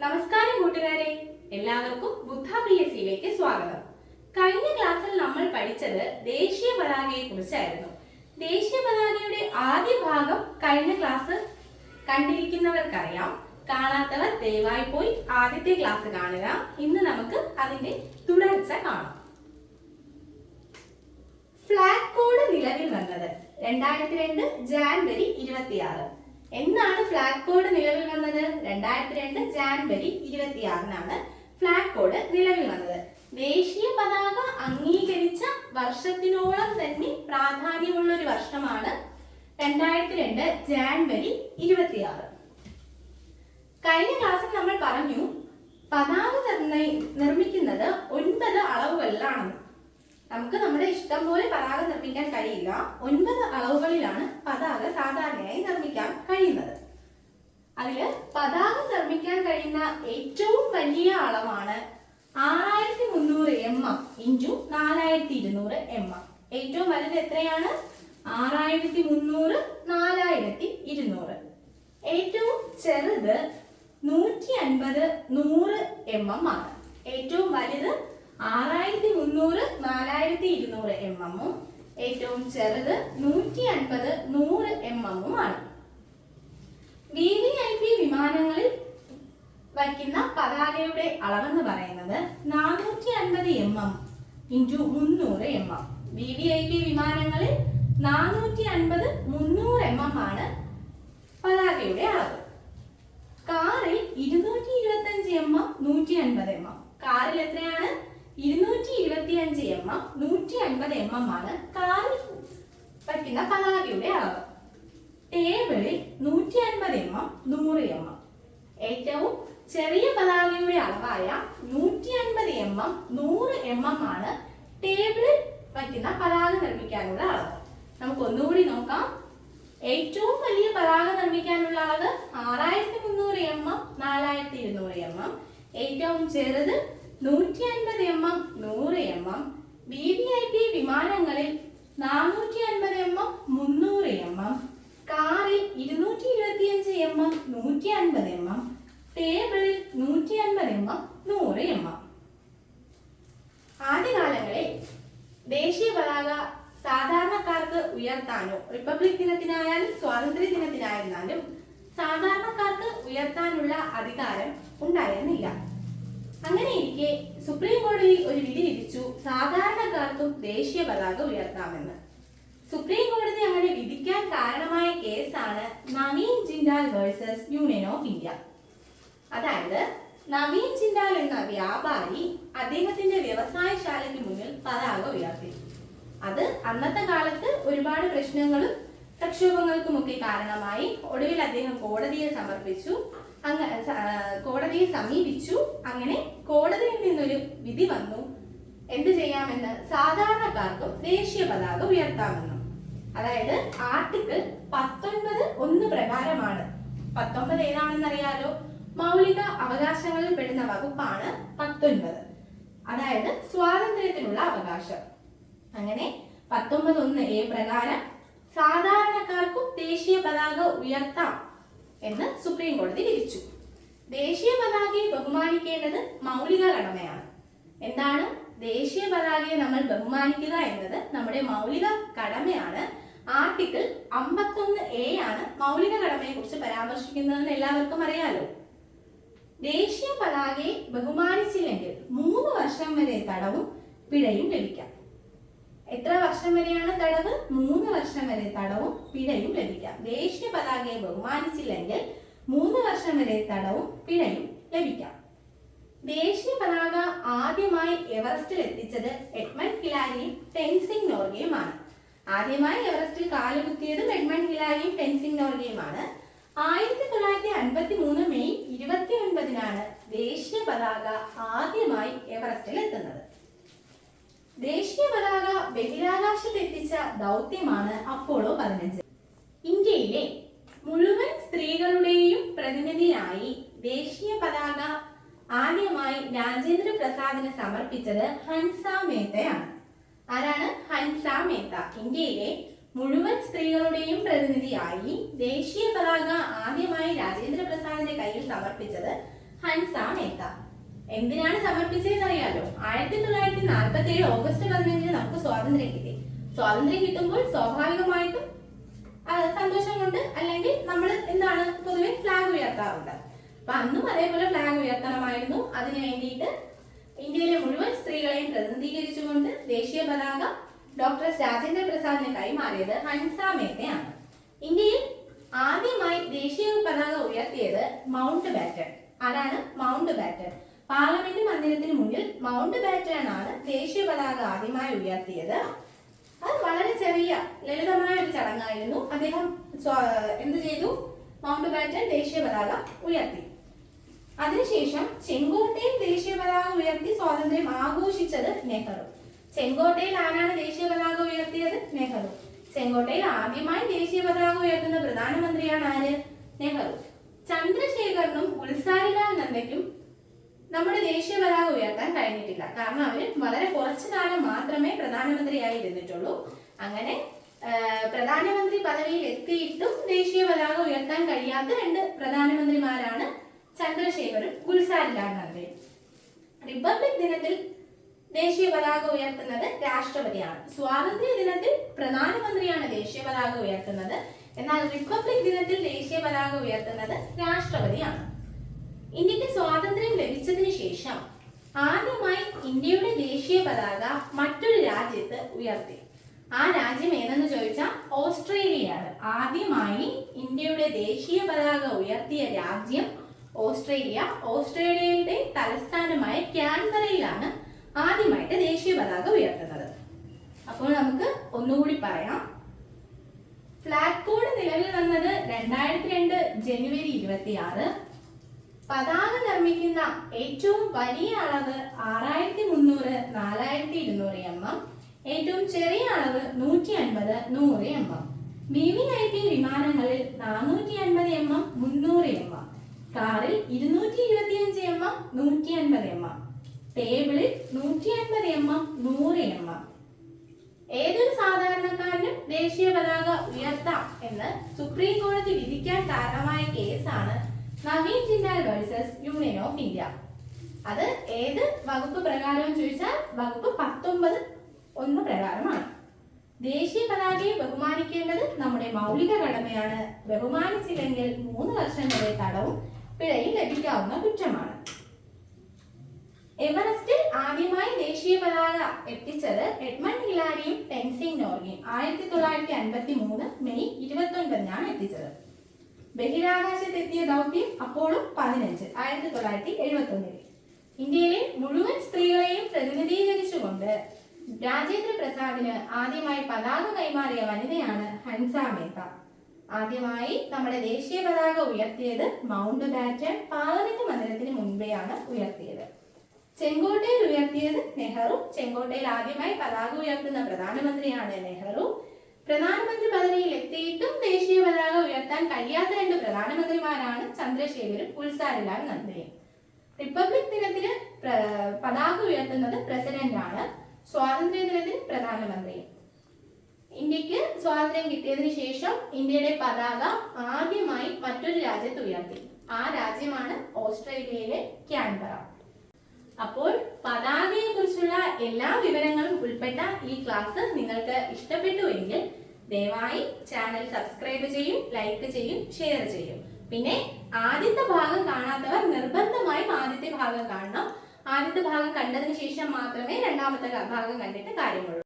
നമസ്കാരം കൂട്ടുകാരെ. എല്ലാവർക്കും ബുദ്ധ പി എസ് സിയിലേക്ക് സ്വാഗതം. കഴിഞ്ഞ ക്ലാസ്സിൽ നമ്മൾ പഠിച്ചത് ദേശീയ പതാകയെ കുറിച്ചായിരുന്നു. ദേശീയ പതാകയുടെ ആദ്യ ഭാഗം കഴിഞ്ഞ ക്ലാസ് കണ്ടിരിക്കുന്നവർക്കറിയാം. കാണാത്തവർ ദയവായി പോയി ആദ്യത്തെ ക്ലാസ് കാണുക. ഇന്ന് നമുക്ക് അതിന്റെ തുടർച്ച കാണാം. ഫ്ലാഗ് കോഡ് നിലവിൽ വന്നത് രണ്ടായിരത്തി രണ്ട് ജാനുവരി ഇരുപത്തിയാറ്. എന്നാണ് ഫ്ലാഗ് കോഡ് നിലവിൽ വന്നത്? രണ്ടായിരത്തി രണ്ട് ജാനുവരി ഇരുപത്തിയാറിനാണ് ഫ്ലാഗ് കോഡ് നിലവിൽ വന്നത്. ദേശീയ പതാക അംഗീകരിച്ച വർഷത്തിനോളം തന്നെ പ്രാധാന്യമുള്ള ഒരു വർഷമാണ് രണ്ടായിരത്തി രണ്ട് ജാനുവരി ഇരുപത്തിയാറ്. കഴിഞ്ഞ ക്ലാസ്സിൽ നമ്മൾ പറഞ്ഞു പതാക നിർമ്മിക്കുന്നത് ഒൻപത് അളവുകളിലാണെന്ന്. നമുക്ക് നമ്മുടെ ഇഷ്ടം പോലെ പതാക നിർമ്മിക്കാൻ കഴിയില്ല. ഒൻപത് അളവുകളിലാണ് പതാക സാധാരണയായി നിർമ്മിക്കാൻ കഴിയുന്നത്. അതിൽ പതാക നിർമ്മിക്കാൻ കഴിയുന്ന ഏറ്റവും വലിയ അളവാണ് ആറായിരത്തി മുന്നൂറ് എം എം ഇഞ്ചു നാലായിരത്തി ഇരുന്നൂറ് എം എം. ഏറ്റവും വലുത് എത്രയാണ്? ആറായിരത്തി മുന്നൂറ് നാലായിരത്തി ഇരുന്നൂറ് ഏറ്റവും ചെറുത് നൂറ്റി അൻപത് നൂറ് എം എം ആണ്. ഏറ്റവും വലുത് ആറായിരത്തി മുന്നൂറ് നാലായിരത്തി ഇരുന്നൂറ് എം എമ്മും ഏറ്റവും ചെറുത് നൂറ്റി അൻപത് നൂറ് എം എമ്മും ആണ് വി വി ഐ പി വിമാനങ്ങളിൽ വയ്ക്കുന്ന പതാകയുടെ അളവെന്ന് പറയുന്നത് നാനൂറ്റി അൻപത് എം എം ഇന്റു മുന്നൂറ് M M. V V I P വിമാനങ്ങളിൽ നാനൂറ്റി അൻപത് മുന്നൂറ് എം എം ആണ് പതാകയുടെ അളവ്. കാറിൽ ഇരുന്നൂറ്റി ഇരുപത്തി അഞ്ച് എം എം നൂറ്റി അൻപത് എം എം. കാറിൽ എത്രയാണ്? ഇരുന്നൂറ്റി ഇരുപത്തി അഞ്ച് എം എം നൂറ്റി അൻപത് എം എം ആണ് കാറിൽ വയ്ക്കുന്ന പതാകയുടെ അളവ്. ടേബിളിൽ നൂറ്റി അൻപത് എം എം നൂറ് എം എം. ഏറ്റവും ചെറിയ പതാകയുടെ അളവായ നൂറ്റി അൻപത് എം എം നൂറ് എം എം ആണ് ടേബിളിൽ വയ്ക്കുന്ന പതാക നിർമ്മിക്കാനുള്ള അളവ്. നമുക്ക് ഒന്നുകൂടി നോക്കാം. ഏറ്റവും വലിയ പതാക നിർമ്മിക്കാനുള്ള അളവ് ആറായിരത്തി മുന്നൂറ് എം എം നാലായിരത്തി ഇരുന്നൂറ് എം എം. ഏറ്റവും ചെറുത് നൂറ്റി അൻപത് എം എം നൂറ് M M V V I P വിമാനങ്ങളിൽ നാനൂറ്റി അൻപത് എം എം മുന്നൂറ് എം എം കാറിൽ ഇരുന്നൂറ്റി ഇരുപത്തിയഞ്ച് എം എം നൂറ്റി അൻപത് എം എം ടേബിളിൽ നൂറ്റി അൻപത് എം എം നൂറ് എം എം. ആദ്യകാലങ്ങളിൽ ദേശീയ പതാക സാധാരണക്കാർക്ക് ഉയർത്താനോ റിപ്പബ്ലിക് ദിനത്തിനായാലും സ്വാതന്ത്ര്യ ദിനത്തിനായിരുന്നാലും സാധാരണക്കാർക്ക് ഉയർത്താനുള്ള അധികാരം ഉണ്ടായിരുന്നില്ല. അങ്ങനെ ഇരിക്കെ സുപ്രീം കോടതി ഒരു വിധി വിധിച്ചു സാധാരണക്കാർക്കും ദേശീയ പതാക ഉയർത്താമെന്ന്. സുപ്രീം കോടതി അങ്ങനെ വിധിക്കാൻ കാരണമായ കേസാണ് Naveen Jindal versus union of India. അതായത് നവീൻ ജിൻഡാൽ എന്ന വ്യാപാരി അദ്ദേഹത്തിന്റെ വ്യവസായശാലയ്ക്ക് മുന്നിൽ പതാക ഉയർത്തി. അത് അന്നത്തെ കാലത്ത് ഒരുപാട് പ്രശ്നങ്ങളും പ്രക്ഷോഭങ്ങൾക്കുമൊക്കെ കാരണമായി ഒടുവിൽ അദ്ദേഹം കോടതിയെ സമർപ്പിച്ചു. അങ്ങ കോടതിയെ സമീപിച്ചു. അങ്ങനെ കോടതിയിൽ നിന്നൊരു വിധി വന്നു. എന്ത് ചെയ്യാമെന്ന് സാധാരണക്കാർക്കും ദേശീയ പതാക ഉയർത്താമെന്നും. അതായത് ആർട്ടിക്കിൾ പത്തൊൻപത് ഒന്ന് പ്രകാരമാണ്. പത്തൊമ്പത് ഏതാണെന്നറിയാലോ? മൗലിക അവകാശങ്ങളിൽ പെടുന്ന വകുപ്പാണ് പത്തൊൻപത്. അതായത് സ്വാതന്ത്ര്യത്തിനുള്ള അവകാശം. അങ്ങനെ പത്തൊമ്പത് ഒന്ന് എ പ്രകാരം സാധാരണക്കാർക്കും ദേശീയ പതാക ഉയർത്താം. എന്ന് സുപ്രീം കോടതി വിധിച്ചു. ദേശീയ പതാകയെ ബഹുമാനിക്കേണ്ടത് മൗലിക കടമയാണ്. എന്താണ്? ദേശീയ പതാകയെ നമ്മൾ ബഹുമാനിക്കുക എന്നത് നമ്മുടെ മൗലിക കടമയാണ്. ആർട്ടിക്കിൾ അമ്പത്തൊന്ന് എ ആണ് മൗലിക കടമയെ കുറിച്ച് പരാമർശിക്കുന്നതെന്ന് എല്ലാവർക്കും അറിയാലോ. ദേശീയ പതാകയെ ബഹുമാനിച്ചില്ലെങ്കിൽ മൂന്ന് വർഷം വരെ തടവും പിഴയും ലഭിക്കാം. എത്ര വർഷം വരെയാണ് തടവ്? മൂന്ന് വർഷം വരെ തടവും പിഴയും ലഭിക്കാം. ദേശീയ പതാകയെ ബഹുമാനിച്ചില്ലെങ്കിൽ മൂന്ന് വർഷം വരെ തടവും പിഴയും ലഭിക്കാം. ദേശീയ പതാക ആദ്യമായി എവറസ്റ്റിൽ എത്തിച്ചത് എഡ്മണ്ട് കിലാരിയും ടെൻസിംഗ് നോർഗയുമാണ്. ആദ്യമായി എവറസ്റ്റിൽ കാലുകുത്തിയതും എഡ്മണ്ട് കിലാരിയും ടെൻസിംഗ് നോർഗയുമാണ്. ആയിരത്തി തൊള്ളായിരത്തി അൻപത്തി മൂന്ന് മെയ് ഇരുപത്തി ഒൻപതിനാണ് ദേശീയ പതാക ആദ്യമായി എവറസ്റ്റിൽ എത്തുന്നത്. ദേശീയ പതാക ബഹിരാകാശത്ത് എത്തിച്ച ദൗത്യമാണ് അപ്പോളോ പതിനഞ്ച്. ഇന്ത്യയിലെ മുഴുവൻ സ്ത്രീകളുടെയും പ്രതിനിധിയായി ദേശീയ പതാക ആദ്യമായി രാജേന്ദ്ര പ്രസാദിന് സമർപ്പിച്ചത് ഹൻസ മേത്തയാണ്. ആരാണ് ഹൻസ മേത്ത? ഇന്ത്യയിലെ മുഴുവൻ സ്ത്രീകളുടെയും പ്രതിനിധിയായി ദേശീയ പതാക ആദ്യമായി രാജേന്ദ്ര പ്രസാദിന്റെ കയ്യിൽ സമർപ്പിച്ചത് ഹൻസ മേത്ത. എന്തിനാണ് സമർപ്പിച്ചതെന്ന് അറിയാലോ ആയിരത്തി തൊള്ളായിരത്തി നാൽപ്പത്തി ഏഴ് ഓഗസ്റ്റ് പതിനഞ്ചിന് നമുക്ക് സ്വാതന്ത്ര്യം കിട്ടി. സ്വാതന്ത്ര്യം കിട്ടുമ്പോൾ സ്വാഭാവികമായിട്ടും സന്തോഷം കൊണ്ട് അല്ലെങ്കിൽ നമ്മൾ എന്താണ് പൊതുവെ ഫ്ലാഗ് ഉയർത്താറുണ്ട്. അപ്പൊ അന്നും അതേപോലെ ഫ്ലാഗ് ഉയർത്തണമായിരുന്നു. അതിനു വേണ്ടിയിട്ട് ഇന്ത്യയിലെ മുഴുവൻ സ്ത്രീകളെയും പ്രതിനിധീകരിച്ചുകൊണ്ട് ദേശീയ പതാക ഡോക്ടർ രാജേന്ദ്ര പ്രസാദിന് കൈമാറിയത് ഹൻസ മേത്തയാണ്. ഇന്ത്യയിൽ ആദ്യമായി ദേശീയ പതാക ഉയർത്തിയത് മൗണ്ട് ബാറ്റൺ. ആരാണ്? Mountbatten. പാർലമെന്റ് മന്ദിരത്തിന് മുന്നിൽ മൗണ്ട് ബാറ്റൺ ആണ് ദേശീയ പതാക ആദ്യമായി ഉയർത്തിയത്. അത് വളരെ ചെറിയ ലളിതമായ ഒരു ചടങ്ങായിരുന്നു. അദ്ദേഹം എന്ത് ചെയ്തു? മൗണ്ട് ബാറ്റൺ ദേശീയ പതാക ഉയർത്തി. അതിനുശേഷം ചെങ്കോട്ടയിൽ ദേശീയ പതാക ഉയർത്തി സ്വാതന്ത്ര്യം ആഘോഷിച്ചത് നെഹ്റു. ചെങ്കോട്ടയിൽ ആരാണ് ദേശീയ പതാക ഉയർത്തിയത്? നെഹ്റു. ചെങ്കോട്ടയിൽ ആദ്യമായി ദേശീയ പതാക ഉയർത്തുന്ന പ്രധാനമന്ത്രിയാണ് ആര്? നെഹ്റു. ചന്ദ്രശേഖറിനും ഉത്സാരിലാൽ നന്ദയ്ക്കും നമ്മുടെ ദേശീയ പതാക ഉയർത്താൻ കഴിഞ്ഞിട്ടില്ല. കാരണം അവന് വളരെ കുറച്ചു കാലം മാത്രമേ പ്രധാനമന്ത്രിയായി ഇരുന്നിട്ടുള്ളൂ. അങ്ങനെ പ്രധാനമന്ത്രി പദവിയിൽ എത്തിയിട്ടും ദേശീയ പതാക ഉയർത്താൻ കഴിയാത്ത രണ്ട് പ്രധാനമന്ത്രിമാരാണ് ചന്ദ്രശേഖറും ഗുൽസാരിലാണ് നന്ദയും റിപ്പബ്ലിക് ദിനത്തിൽ ദേശീയ പതാക ഉയർത്തുന്നത് രാഷ്ട്രപതിയാണ്. സ്വാതന്ത്ര്യ ദിനത്തിൽ പ്രധാനമന്ത്രിയാണ് ദേശീയ പതാക ഉയർത്തുന്നത്. എന്നാൽ റിപ്പബ്ലിക് ദിനത്തിൽ ദേശീയ പതാക ഉയർത്തുന്നത് രാഷ്ട്രപതിയാണ്. ഇന്ത്യയ്ക്ക് സ്വാതന്ത്ര്യം ലഭിച്ചതിന് ശേഷം ആദ്യമായി ഇന്ത്യയുടെ ദേശീയ പതാക മറ്റൊരു രാജ്യത്ത് ഉയർത്തി. ആ രാജ്യം ഏതെന്ന് ചോദിച്ചാൽ ഓസ്ട്രേലിയയാണ്. ആദ്യമായി ഇന്ത്യയുടെ ദേശീയ പതാക ഉയർത്തിയ രാജ്യം ഓസ്ട്രേലിയ. ഓസ്ട്രേലിയയുടെ തലസ്ഥാനമായ ക്യാൻബറയിലാണ് ആദ്യമായിട്ട് ദേശീയ പതാക ഉയർത്തുന്നത്. അപ്പോൾ നമുക്ക് ഒന്നുകൂടി പറയാം. ഫ്ലാഗ് കോഡ് നിലവിൽ വന്നത് രണ്ടായിരത്തി രണ്ട് ജനുവരി ഇരുപത്തി പതാക നിർമ്മിക്കുന്ന ഏറ്റവും വലിയ അളവ് ആറായിരത്തി മുന്നൂറ് നാലായിരത്തി ഇരുന്നൂറ് എം എം ഏറ്റവും ചെറിയ അളവ് നൂറ്റി അൻപത് നൂറ് M M V V I P വിമാനങ്ങളിൽ നാനൂറ്റി അൻപത് എം എം മുന്നൂറ് എം എം കാറിൽ ഇരുന്നൂറ്റി ഇരുപത്തിയഞ്ച് എം എം നൂറ്റി അൻപത് എം എം ടേബിളിൽ നൂറ്റി അൻപത് എം എം നൂറ് എം എം ഏതൊരു സാധാരണക്കാരനും ദേശീയ പതാക ഉയർത്താം എന്ന് സുപ്രീം കോടതി വിധിക്കാൻ കാരണമായ കേസാണ് Naveen Jindal versus union of India അത് ഏത് വകുപ്പ് പ്രകാരം ചോദിച്ചാൽ വകുപ്പ് പത്തൊമ്പത് ഒന്ന് പ്രകാരമാണ്. ദേശീയ പതാകയെ ബഹുമാനിക്കേണ്ടത് നമ്മുടെ മൗലിക കടമയാണ്. ബഹുമാനിച്ചില്ലെങ്കിൽ മൂന്ന് വർഷം വരെ തടവും പിഴയും ലഭിക്കാവുന്ന കുറ്റമാണ്. എവറസ്റ്റിൽ ആദ്യമായി ദേശീയ പതാക എത്തിച്ചത് എഡ്മണ്ട് ഹിലാരിയും ടെൻസിംഗ് നോർഗയും. ആയിരത്തി തൊള്ളായിരത്തി അൻപത്തി മൂന്ന് മെയ് ഇരുപത്തി ഒൻപതിനാണ് എത്തിച്ചത്. ബഹിരാകാശത്ത് എത്തിയ ദൗത്യം അപ്പോളും പതിനഞ്ച് ആയിരത്തി തൊള്ളായിരത്തി എഴുപത്തി ഒന്നിൽ ഇന്ത്യയിലെ മുഴുവൻ സ്ത്രീകളെയും പ്രതിനിധീകരിച്ചുകൊണ്ട് രാജേന്ദ്ര പ്രസാദിന് ആദ്യമായി പതാക കൈമാറിയ വനിതയാണ് ഹൻസ മേത്ത. ആദ്യമായി നമ്മുടെ ദേശീയ പതാക ഉയർത്തിയത് മൗണ്ട് ബാറ്റൺ പാർലമെന്റ് മന്ദിരത്തിന് മുൻപെയാണ് ഉയർത്തിയത്. ചെങ്കോട്ടയിൽ ഉയർത്തിയത് നെഹ്റു. ചെങ്കോട്ടയിൽ ആദ്യമായി പതാക ഉയർത്തുന്ന പ്രധാനമന്ത്രിയാണ് നെഹ്റു. പ്രധാനമന്ത്രി പദവിയിൽ എത്തിയിട്ടും ദേശീയ പതാക ഉയർത്താൻ കഴിയാത്ത രണ്ട് പ്രധാനമന്ത്രിമാരാണ് ചന്ദ്രശേഖരും ഉത്സാരലാൽ നന്ദയും റിപ്പബ്ലിക് ദിനത്തിന് പതാക ഉയർത്തുന്നത് പ്രസിഡന്റ് ആണ് സ്വാതന്ത്ര്യ ദിനത്തിൽ പ്രധാനമന്ത്രിയും ഇന്ത്യയ്ക്ക് സ്വാതന്ത്ര്യം കിട്ടിയതിനു ശേഷം ഇന്ത്യയുടെ പതാക ആദ്യമായി മറ്റൊരു രാജ്യത്ത് ഉയർത്തി. ആ രാജ്യമാണ് ഓസ്ട്രേലിയയിലെ ക്യാൻബറ അപ്പോൾ പതാകയെ കുറിച്ചുള്ള എല്ലാ വിവരങ്ങളും ഉൾപ്പെട്ട ഈ ക്ലാസ് നിങ്ങൾക്ക് ഇഷ്ടപ്പെട്ടുവെങ്കിൽ ദയവായി ചാനൽ സബ്സ്ക്രൈബ് ചെയ്യും ലൈക്ക് ചെയ്യും ഷെയർ ചെയ്യും. പിന്നെ ആദ്യത്തെ ഭാഗം കാണാത്തവർ നിർബന്ധമായും ആദ്യത്തെ ഭാഗം കാണണം. ആദ്യത്തെ ഭാഗം കണ്ടതിന് ശേഷം മാത്രമേ രണ്ടാമത്തെ ഭാഗം കണ്ടിട്ട് കാര്യമുള്ളൂ.